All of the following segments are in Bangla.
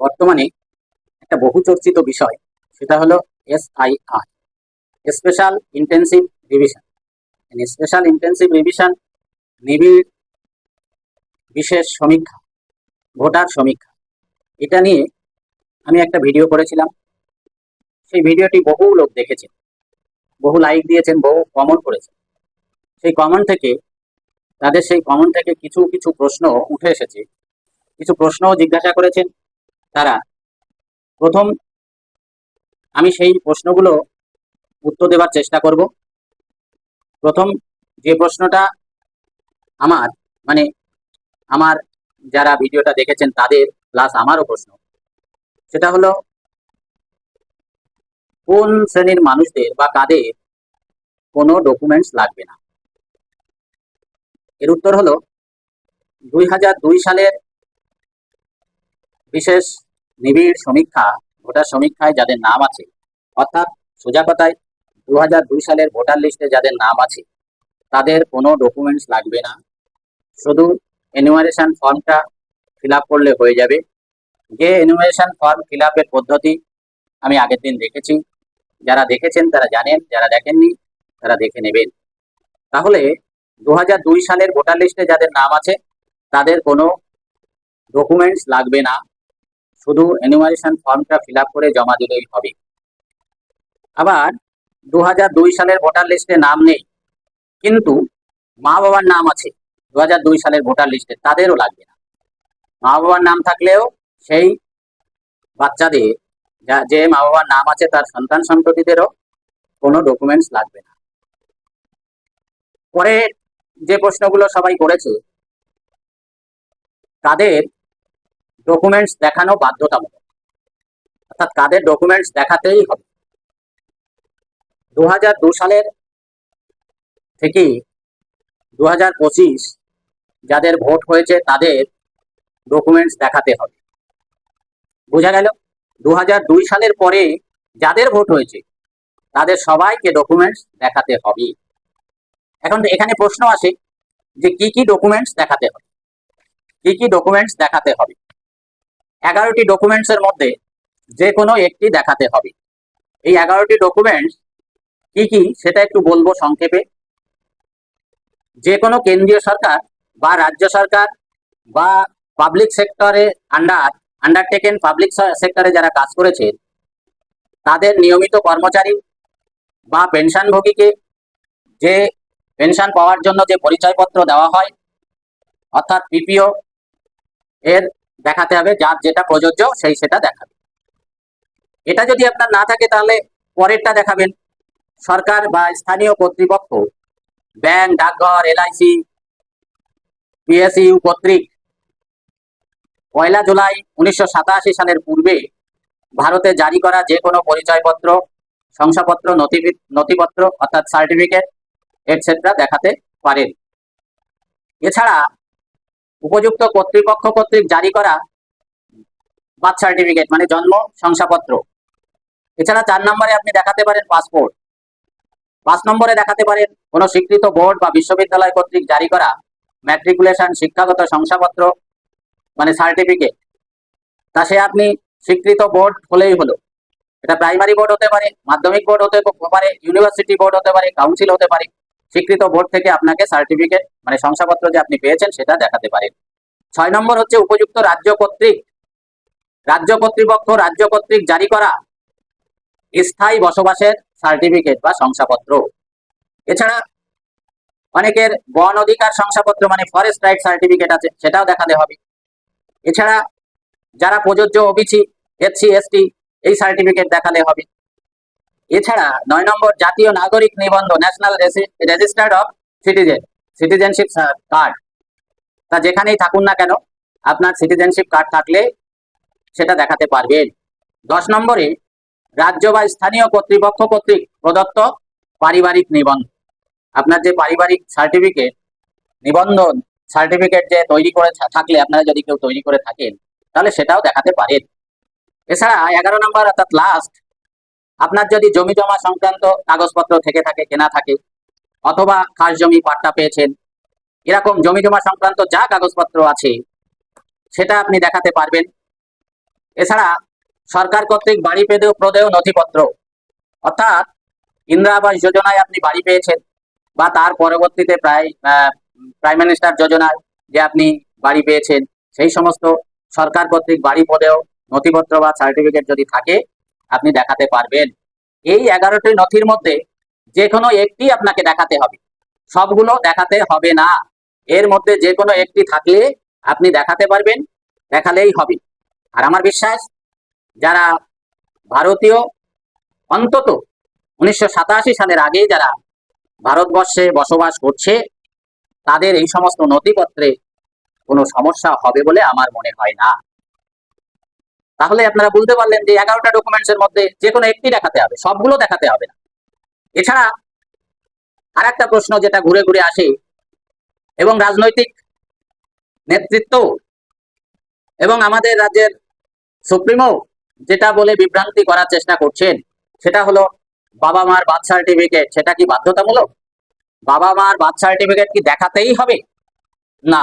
বর্তমানে একটা বহু চর্চিত বিষয়, সেটা হলো SIR special intensive revision. Special intensive revision নিবিড় বিশেষ সমীক্ষা, ভোটার সমীক্ষা। এটা নিয়ে আমি একটা ভিডিও করেছিলাম। সেই ভিডিওটি বহু লোক দেখেছেন বহু লাইক দিয়েছেন, বহু কমেন্ট করেছেন। সেই কমেন্ট থেকে, তাদের সেই কমেন্ট থেকে কিছু কিছু প্রশ্ন উঠে এসেছে। কিছু প্রশ্নও জিজ্ঞাসা করেছেন। তারা। প্রথম, আমি সেই প্রশ্নগুলো উত্তর দেওয়ার চেষ্টা করব। প্রথম, যে প্রশ্নটা আমার মানে আমার যারা ভিডিওটা দেখেছেন তাদের প্লাস আমারও প্রশ্ন, সেটা হলো, কোন শ্রেণির মানুষদের বা কাদের কোনো ডকুমেন্টস লাগবে না? এর উত্তর হলো, দুই হাজার দুই সালের বিশেষ নিবিড় সমীক্ষা, ভোটার সমীক্ষায় যাদের নাম আছে, অর্থাৎ সোজা কথায় দু হাজার দুই সালের ভোটার লিস্টে যাদের নাম আছে, তাদের কোনো ডকুমেন্টস লাগবে না। শুধু এনুমারেশন ফর্মটা ফিল করলে হয়ে যাবে। যে এনুমারেশন ফর্ম ফিল পদ্ধতি আমি আগের দিন দেখেছি। যারা দেখেছেন তারা জানেন, যারা দেখেননি তারা দেখে নেবেন। তাহলে দু সালের ভোটার লিস্টে যাদের নাম আছে, তাদের কোনো ডকুমেন্টস লাগবে না। শুধু এনুমারেশন ফর্মটা ফিল করে জমা দিলেই হবে। আবার দু সালের ভোটার লিস্টে নাম নেই, কিন্তু মা বাবার নাম আছে দু সালের ভোটার লিস্টে তাদেরও লাগবে না। মা বাবার নাম থাকলেও সেই বাচ্চাদের, যা, যে মা বাবার নাম আছে তার সন্তান সন্ততিদেরও কোনো ডকুমেন্টস লাগবে না। পরে যে প্রশ্নগুলো সবাই করেছে, তাদের ডকুমেন্টস দেখানো বাধ্যতামূলক। অর্থাৎ কাদের ডকুমেন্টস দেখাতেই হবে। দু সালের থেকে দু যাদের ভোট হয়েছে তাদের ডকুমেন্টস দেখাতে হবে। বোঝা গেল? দু সালের পরে যাদের ভোট হয়েছে, তাদের সবাইকে ডকুমেন্টস দেখাতে হবে। এখন এখানে প্রশ্ন আসে যে কি কি ডকুমেন্টস দেখাতে হবে? কি কি ডকুমেন্টস দেখাতে হবে? এগারোটি ডকুমেন্টস এর মধ্যে যে কোনো একটি দেখাতে হবে। এই এগারোটি ডকুমেন্টস কি কি সেটা একটু বলব সংক্ষেপে? যে কোনো কেন্দ্রীয় সরকার বা রাজ্য সরকার বা পাবলিক সেক্টরে আন্ডার আন্ডারটেকেন পাবলিক সেক্টরে যারা কাজ করেছেন তাদের নিয়মিত কর্মচারী বা পেনশনভোগীকে যে পেনশন পাওয়ার জন্য যে পরিচয়পত্র দেওয়া হয়, অর্থাৎ পিপিও এর দেখাতে হবে, যার যেটা প্রযোজ্য সেই সেটা দেখাবে। এটা যদি আপনার না থাকে তাহলে পরেরটা দেখাবেন। সরকার বা স্থানীয় কর্তৃপক্ষ, ব্যাংক, ডাকঘর, এলআইসি, পিএসইউ কর্তৃক পয়লা জুলাই উনিশশো সাতাশি সালের পূর্বে ভারতে জারি করা যে কোনো পরিচয়পত্র, শংসাপত্র, নথি, নথিপত্র, অর্থাৎ সার্টিফিকেট এটসেট্রা দেখাতে পারেন। এছাড়া উপযুক্ত কর্তৃপক্ষ কর্তৃক জারি করা বার্থ সার্টিফিকেট মানে জন্ম শংসাপত্র। এছাড়া চার নম্বরে আপনি দেখাতে পারেন পাসপোর্ট। পাঁচ নম্বরে দেখাতে পারেন কোনো স্বীকৃত বোর্ড বা বিশ্ববিদ্যালয় কর্তৃক জারি করা ম্যাট্রিকুলেশন শিক্ষাগত শংসাপত্র মানে সার্টিফিকেট তা সে আপনি স্বীকৃত বোর্ড হলেই হলো। এটা প্রাইমারি বোর্ড হতে পারে, মাধ্যমিক বোর্ড হতে পারে ইউনিভার্সিটি বোর্ড হতে পারে কাউন্সিল হতে পারে। স্বীকৃত বোর্ড থেকে আপনাকে সার্টিফিকেট মানে শংসাপত্র যে আপনি পেয়েছেন সেটা দেখাতে পারেন ছয় নম্বর হচ্ছে উপযুক্ত রাজ্য কর্তৃক, রাজ্য কর্তৃপক্ষ, রাজ্য কর্তৃক জারি করা স্থায়ী বসবাসের সার্টিফিকেট বা শংসাপত্র। এছাড়া অনেকের বন অধিকার শংসাপত্র মানে ফরেস্ট রাইট সার্টিফিকেট আছে, সেটাও দেখাতে হবে। এছাড়া যারা প্রযোজ্য ওবিসি, এসসি, এসটি, এই সার্টিফিকেট দেখালে হবে। এছাড়া নয় নম্বর জাতীয় নাগরিক নিবন্ধ national registered of citizen citizenship card তা যেখানেই থাকুন না কেন, আপনার সিটিজেনশিপ কার্ড থাকলে সেটা দেখাতে পারবেন। দশ নম্বরে, রাজ্য বা স্থানীয় কর্তৃপক্ষ কর্তৃক প্রদত্ত পারিবারিক নিবন্ধন আপনার যে পারিবারিক সার্টিফিকেট নিবন্ধন সার্টিফিকেট যে তৈরি করে থাকলে আপনারা যদি কেউ তৈরি করে থাকেন, তাহলে সেটাও দেখাতে পারেন। এছাড়া এগারো নম্বর, অর্থাৎ লাস্ট আপনার যদি জমি জমা সংক্রান্ত কাগজপত্র থেকে থাকে, কেনা থাকে, অথবা খাস জমি পাট্টা পেয়েছেন, এরকম জমি জমা সংক্রান্ত যা কাগজপত্র আছে, সেটা আপনি দেখাতে পারবেন। এছাড়া সরকার কর্তৃক বাড়ি পেদেও প্রদেয় নথিপত্র, অর্থাৎ ইন্দিরা আবাস যোজনায় আপনি বাড়ি পেয়েছেন, বা তার পরবর্তীতে প্রায় প্রাইম মিনিস্টার যোজনায় যে আপনি বাড়ি পেয়েছেন, সেই সমস্ত সরকার কর্তৃক বাড়ি পদেও নথিপত্র বা সার্টিফিকেট যদি থাকে আপনি দেখাতে পারবেন। এই এগারোটি নথির মধ্যে যে কোনো একটি আপনাকে দেখাতে হবে। সবগুলো দেখাতে হবে না। এর মধ্যে যে কোনো একটি থাকলে আপনি দেখাতে পারবেন, দেখালেই হবে। আর আমার বিশ্বাস, যারা ভারতীয়, অন্তত উনিশশো সাতাশি সালের আগে যারা ভারতবর্ষে বসবাস করছে, তাদের এই সমস্ত নথিপত্রে কোনো সমস্যা হবে বলে আমার মনে হয় না। তাহলে আপনারা বুঝতে পারলেন যে এগারোটা ডকুমেন্টস এর মধ্যে যে কোনো একটি দেখাতে হবে, সবগুলো দেখাতে হবে না। এছাড়া আর একটা প্রশ্ন যেটা ঘুরে ঘুরে আসে, এবং রাজনৈতিক নেতৃত্ব এবং আমাদের রাজ্যের সুপ্রিমো যেটা বলে বিভ্রান্তি করার চেষ্টা করছেন, সেটা হলো বাবা মার বার্থ সার্টিফিকেট সেটা কি বাধ্যতামূলক? বাবা মার বার্থ সার্টিফিকেট কি দেখাতেই হবে? না।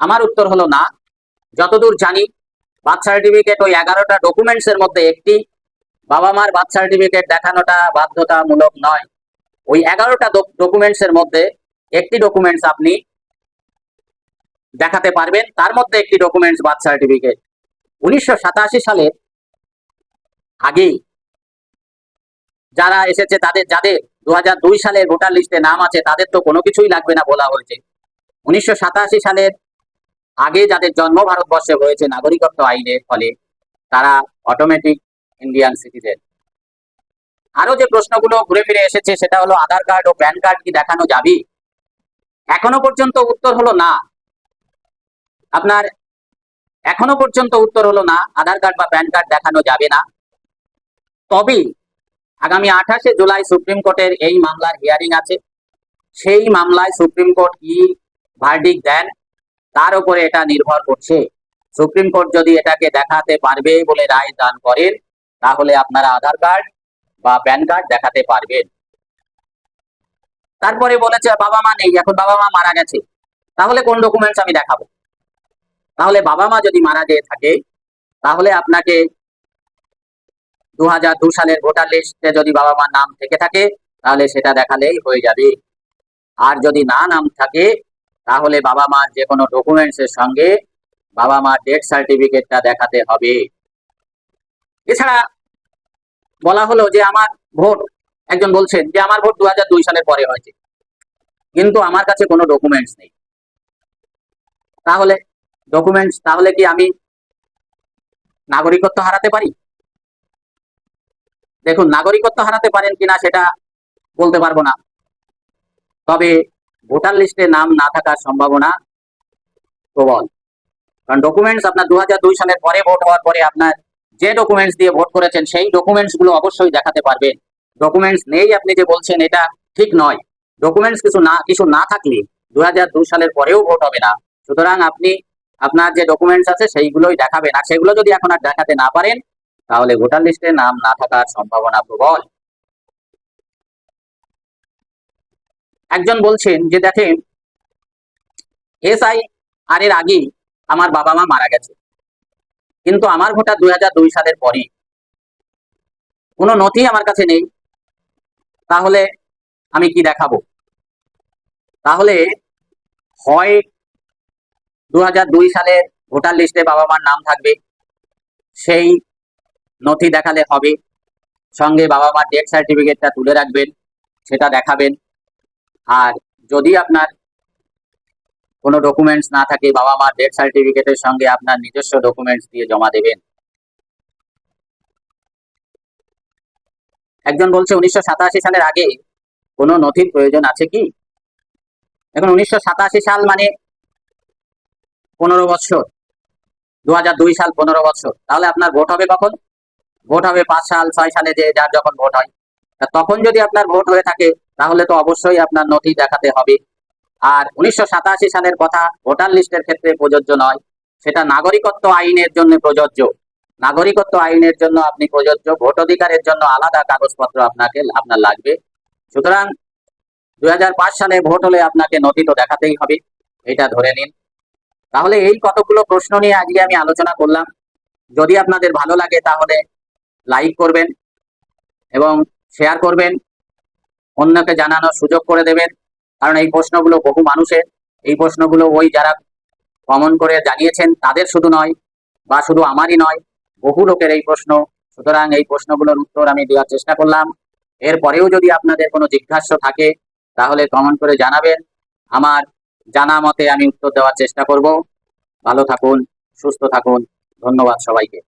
আমার উত্তর হলো না। যতদূর জানি বার্থ সার্টিফিকেট ওই এগারোটা ডকুমেন্টস এর মধ্যে একটি। বাবা মার বার্থ সার্টিফিকেট দেখানোটা বাধ্যতামূলক নয়। ওই এগারোটা ডকুমেন্টস এর মধ্যে একটি ডকুমেন্টস আপনি দেখাতে পারবেন। তার মধ্যে একটি ডকুমেন্টস বার্থ সার্টিফিকেট উনিশশো সাতাশি সালে আগেই যারা এসেছে, তাদের যাদের দু সালের ভোটার লিস্টে নাম আছে, তাদের তো কোনো কিছুই লাগবে না বলা হয়েছে। উনিশশো সাতাশি সালের আগে যাদের জন্ম ভারতবর্ষে হয়েছে নাগরিকত্ব আইনের ফলে, তারা অটোমেটিক ইন্ডিয়ান সিটিজেন আরও যে প্রশ্নগুলো ঘুরে ফিরে এসেছে, সেটা হলো আধার কার্ড ও প্যান কার্ড কি দেখানো যাবে? এখনও পর্যন্ত উত্তর হলো না। আপনার এখনও পর্যন্ত উত্তর হলো না, আধার কার্ড বা প্যান কার্ড দেখানো যাবে না। তবে আগামী আঠাশে জুলাই সুপ্রিম কোর্টের এই মামলার হিয়ারিং আছে। সেই মামলায় সুপ্রিম কোর্ট কি ভার্ডিক দেন? তার উপরে এটা নির্ভর করছে। সুপ্রিম কোর্ট যদি এটাকে দেখাতে পারবে বলে রায় দান করেন, তাহলে আপনারা আধার কার্ড বা প্যান কার্ড দেখাতে পারবেন। তারপরে বলেছে, বাবা মা নেই, এখন বাবা মা মারা গেছে। তাহলে কোন ডকুমেন্টস আমি দেখাবো? তাহলে বাবা মা যদি মারা যেয়ে থাকে, তাহলে আপনাকে দু হাজার দু সালের ভোটার লিস্টে যদি বাবা মার নাম থেকে থাকে, তাহলে সেটা দেখালেই হয়ে যাবে। আর যদি না নাম থাকে তাহলে বাবা মার যে কোনো ডকুমেন্টস এর সঙ্গে বাবা মার ডেথ সার্টিফিকেটটা দেখাতে হবে। এছাড়া বলা হলো যে আমার ভোট, একজন বলছেন যে আমার ভোট দু সালের পরে হয়েছে। কিন্তু আমার কাছে কোনো ডকুমেন্টস নেই। তাহলে ডকুমেন্টস তাহলে কি আমি নাগরিকত্ব হারাতে পারি? দেখুন, নাগরিকত্ব হারাতে পারেন কিনা সেটা বলতে পারব না। তবে ভোটার লিস্টে নাম না থাকার সম্ভাবনা প্রবল। কারণ ডকুমেন্টস আপনার দু সালের পরে ভোট হওয়ার পরে আপনার যে ডকুমেন্টস দিয়ে ভোট করেছেন, সেই ডকুমেন্টসগুলো অবশ্যই দেখাতে পারবেন। ডকুমেন্টস নেই আপনি যে বলছেন, এটা ঠিক নয়। ডকুমেন্টস কিছু না কিছু না থাকলে দুই হাজার দুই সালের পরেও ভোট হবে না। সুতরাং আপনি আপনার যে ডকুমেন্টস আছে, সেইগুলোই দেখাবেন। আর সেগুলো যদি এখন আর দেখাতে না পারেন, তাহলে ভোটার লিস্টে নাম না থাকার সম্ভাবনা প্রবল। একজন বলছেন যে দেখেন এসআই আর এর আগে আমার বাবা মা মারা গেছে। কিন্তু আমার হাজার দুই সালের পরে কোনো নথি আমার কাছে নেই। তাহলে আমি কি দেখাবো? তাহলে হয় দু সালের ভোটার লিস্টে বাবা মার নাম থাকবে। সেই নথি দেখালে হবে। সঙ্গে বাবা মার ডেথ সার্টিফিকেটটা তুলে রাখবেন। সেটা দেখাবেন। আর যদি আপনার কোনো ডকুমেন্টস না থাকে, বাবা মার ডেথ সার্টিফিকেটের সঙ্গে আপনার নিজস্ব ডকুমেন্টস দিয়ে জমা দেবেন। একজন বলছে, উনিশশো সাতাশি সালের আগে কোনো নথির প্রয়োজন আছে কি? এখন উনিশশো সাতাশি সাল মানে পনেরো বছর। দু হাজার দুই সাল পনেরো বছর। তাহলে আপনার ভোট হবে কখন? ভোট হবে পাঁচ সাল, ছয় সালে যে যার যখন ভোট হয়। তখন যদি আপনার ভোট হয়ে থাকে তাহলে তো অবশ্যই আপনার নথি দেখাতে হবে। আর উনিশশো সাতাশি সালের কথা ভোটার লিস্টের ক্ষেত্রে প্রযোজ্য নয়, সেটা নাগরিকত্ব আইনের জন্য প্রযোজ্য। নাগরিকত্ব আইনের জন্য আপনি প্রযোজ্য, ভোট অধিকারের জন্য আলাদা কাগজপত্র আপনাকে, আপনার লাগবে। সুতরাং দু হাজার পাঁচ সালে ভোট হলে আপনাকে নথি তো দেখাতেই হবে, এটা ধরে নিন। তাহলে এই কতগুলো প্রশ্ন নিয়ে আজকে আমি আলোচনা করলাম। যদি আপনাদের ভালো লাগে তাহলে লাইক করবেন এবং শেয়ার করবেন। অন্যকে জানানোর সুযোগ করে দেবেন। কারণ এই প্রশ্নগুলো বহু মানুষের। এই প্রশ্নগুলো ওই যারা কমন করে জানিয়েছেন, তাদের শুধু নয়, বা শুধু আমারই নয়, বহু লোকের এই প্রশ্ন। সুতরাং এই প্রশ্নগুলোর উত্তর আমি দেওয়ার চেষ্টা করলাম। এরপরেও যদি আপনাদের কোনো জিজ্ঞাস্য থাকে, তাহলে কমেন্ট করে জানাবেন। আমার জানা মতে আমি উত্তর দেওয়ার চেষ্টা করব। ভালো থাকুন, সুস্থ থাকুন। ধন্যবাদ সবাইকে।